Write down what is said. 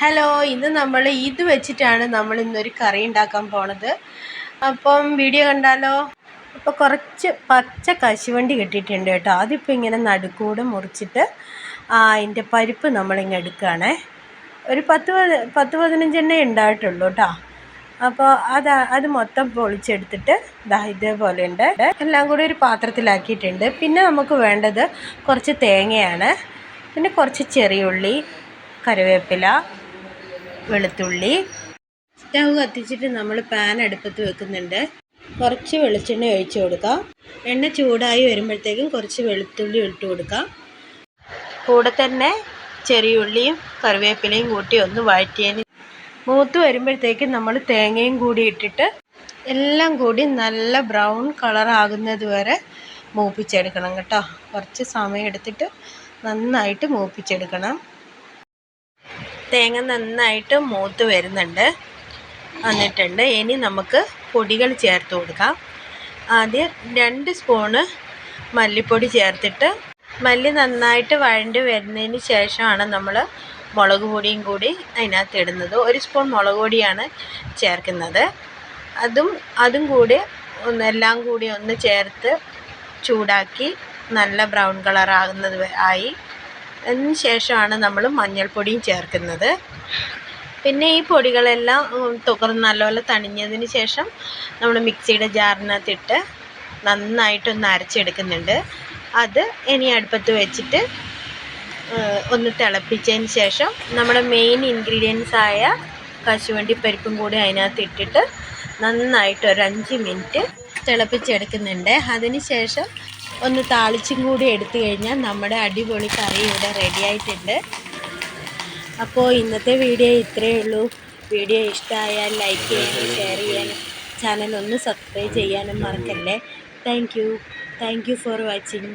Hello ഇന്ന് നമ്മൾ ഇത് വെച്ചിട്ടാണ് നമ്മൾ ഇന്നൊരു കറി ഉണ്ടാക്കാൻ പോണത്. അപ്പം വീഡിയോ കണ്ടാലോ? അപ്പോൾ കുറച്ച് പച്ച കശുവണ്ടി കിട്ടിയിട്ടുണ്ട് കേട്ടോ. അതിപ്പോൾ ഇങ്ങനെ നടുക്കൂടെ മുറിച്ചിട്ട് അതിന്റെ പരിപ്പ് നമ്മളിങ്ങ് എടുക്കുകയാണേ. ഒരു പത്ത് പതി പത്ത് പതിനഞ്ചെണ്ണേ ഉണ്ടായിട്ടുള്ളൂ കേട്ടോ. അപ്പോൾ അത് അത് മൊത്തം പൊളിച്ചെടുത്തിട്ട് ദാ ഇതേപോലെ ഉണ്ട് എല്ലാം കൂടി ഒരു പാത്രത്തിലാക്കിയിട്ടുണ്ട്. പിന്നെ നമുക്ക് വേണ്ടത് കുറച്ച് തേങ്ങയാണ്. പിന്നെ കുറച്ച് ചെറിയുള്ളി കറിവേപ്പില വെളുത്തുള്ളി. സ്റ്റവ് കത്തിച്ചിട്ട് നമ്മൾ പാൻ അടുപ്പത്ത് വെക്കുന്നുണ്ട്. കുറച്ച് വെളിച്ചെണ്ണ ഒഴിച്ച് കൊടുക്കാം. എണ്ണ ചൂടായി വരുമ്പോഴത്തേക്കും കുറച്ച് വെളുത്തുള്ളി ഇട്ട് കൊടുക്കാം. കൂടെ തന്നെ ചെറിയ ഉള്ളിയും കറിവേപ്പിലയും കൂട്ടി ഒന്ന് വഴറ്റിയതിന് മൂത്ത് വരുമ്പോഴത്തേക്കും നമ്മൾ തേങ്ങയും കൂടി ഇട്ടിട്ട് എല്ലാം കൂടി നല്ല ബ്രൗൺ കളർ ആകുന്നത് വരെ മൂപ്പിച്ചെടുക്കണം കേട്ടോ. കുറച്ച് സമയം എടുത്തിട്ട് നന്നായിട്ട് മൂപ്പിച്ചെടുക്കണം. തേങ്ങ നന്നായിട്ട് മൂത്ത് വരുന്നുണ്ട്. വന്നിട്ടുണ്ട്. ഇനി നമുക്ക് പൊടികൾ ചേർത്ത് കൊടുക്കാം. ആദ്യം രണ്ട് സ്പൂണ് മല്ലിപ്പൊടി ചേർത്തിട്ട് മല്ലി നന്നായിട്ട് വഴണ്ട് വരുന്നതിന് ശേഷമാണ് നമ്മൾ മുളക് പൊടിയും കൂടി അതിനകത്ത് ഇടുന്നത്. ഒരു സ്പൂൺ മുളക് പൊടിയാണ് ചേർക്കുന്നത്. അതും അതും കൂടി ഒന്ന് എല്ലാം കൂടി ഒന്ന് ചേർത്ത് ചൂടാക്കി നല്ല ബ്രൗൺ കളറാകുന്നത് ആയി. അതിന് ശേഷമാണ് നമ്മൾ മഞ്ഞൾപ്പൊടിയും ചേർക്കുന്നത്. പിന്നെ ഈ പൊടികളെല്ലാം തുകർന്ന് നല്ലപോലെ തണിഞ്ഞതിന് ശേഷം നമ്മൾ മിക്സിയുടെ ജാറിനകത്തിട്ട് നന്നായിട്ടൊന്ന് അരച്ചെടുക്കുന്നുണ്ട്. അത് ഇനി അടുപ്പത്ത് വെച്ചിട്ട് ഒന്ന് തിളപ്പിച്ചതിന് ശേഷം നമ്മുടെ മെയിൻ ഇൻഗ്രീഡിയൻസ് ആയ കശുവണ്ടി പരിപ്പും കൂടി അതിനകത്ത് ഇട്ടിട്ട് നന്നായിട്ട് ഒരു അഞ്ച് മിനിറ്റ് തിളപ്പിച്ചെടുക്കുന്നുണ്ട്. അതിന് ശേഷം ഒന്ന് താളിച്ചും കൂടി എടുത്തു കഴിഞ്ഞാൽ നമ്മുടെ അടിപൊളി കറി ഇവിടെ റെഡി ആയിട്ടുണ്ട്. അപ്പോൾ ഇന്നത്തെ വീഡിയോ ഇത്രയേ ഉള്ളൂ. വീഡിയോ ഇഷ്ടമായാൽ ലൈക്ക് ചെയ്യാനും ഷെയർ ചെയ്യാനും ചാനൽ ഒന്ന് സബ്സ്ക്രൈബ് ചെയ്യാനും മറക്കല്ലേ. Thank you thank you for watching